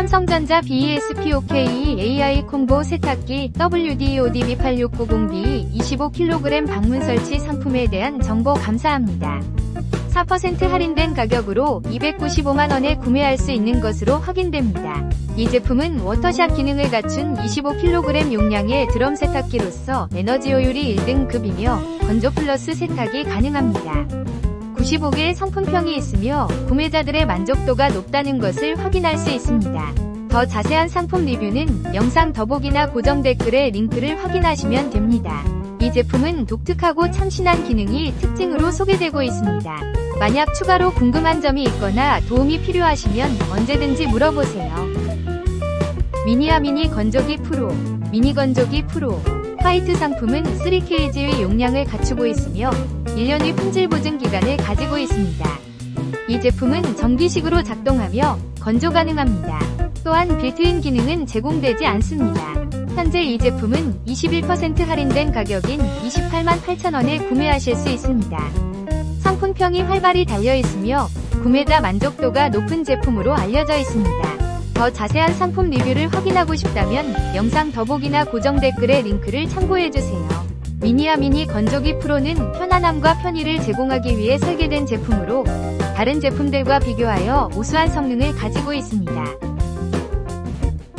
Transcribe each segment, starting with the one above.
삼성전자 BESPOK AI 콤보 세탁기 WDODB8690B 25kg 방문 설치 상품에 대한 정보 감사합니다. 4% 할인된 가격으로 295만원에 구매할 수 있는 것으로 확인됩니다. 이 제품은 워터샷 기능을 갖춘 25kg 용량의 드럼 세탁기로서 에너지 효율이 1등급이며 건조 플러스 세탁이 가능합니다. 95개의 성품평이 있으며 구매자들의 만족도가 높다는 것을 확인할 수 있습니다. 더 자세한 상품 리뷰는 영상 더보기나 고정 댓글에 링크를 확인하시면 됩니다. 이 제품은 독특하고 참신한 기능이 특징으로 소개되고 있습니다. 만약 추가로 궁금한 점이 있거나 도움이 필요하시면 언제든지 물어보세요. 미니아 미니 건조기 프로, 미니 건조기 프로. 화이트 상품은 3kg의 용량을 갖추고 있으며 1년의 품질 보증 기간을 가지고 있습니다. 이 제품은 전기식으로 작동하며 건조 가능합니다. 또한 빌트인 기능은 제공되지 않습니다. 현재 이 제품은 21% 할인된 가격인 28만 8천원에 구매하실 수 있습니다. 상품평이 활발히 달려 있으며 구매자 만족도가 높은 제품으로 알려져 있습니다. 더 자세한 상품 리뷰를 확인하고 싶다면 영상 더보기나 고정 댓글에 링크를 참고해주세요. 미니아 미니 건조기 프로는 편안함과 편의를 제공하기 위해 설계된 제품으로 다른 제품들과 비교하여 우수한 성능을 가지고 있습니다.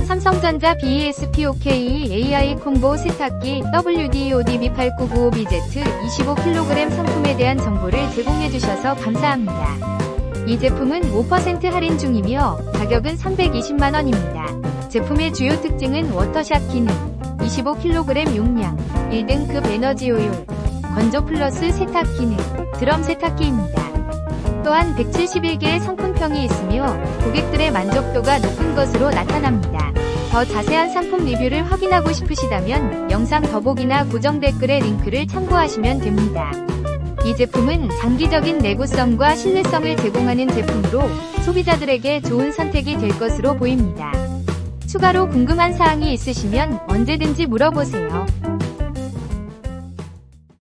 삼성전자 BESPOK AI 콤보 세탁기 WDODB8995BZ 25kg 상품에 대한 정보를 제공해주셔서 감사합니다. 이 제품은 5% 할인 중이며 가격은 320만원입니다. 제품의 주요 특징은 워터샷 기능, 25kg 용량, 1등급 에너지 효율, 건조 플러스 세탁 기능, 드럼 세탁기입니다. 또한 171개의 상품평이 있으며 고객들의 만족도가 높은 것으로 나타납니다. 더 자세한 상품 리뷰를 확인하고 싶으시다면 영상 더보기나 고정 댓글에 링크를 참고하시면 됩니다. 이 제품은 장기적인 내구성과 신뢰성을 제공하는 제품으로 소비자들에게 좋은 선택이 될 것으로 보입니다. 추가로 궁금한 사항이 있으시면 언제든지 물어보세요.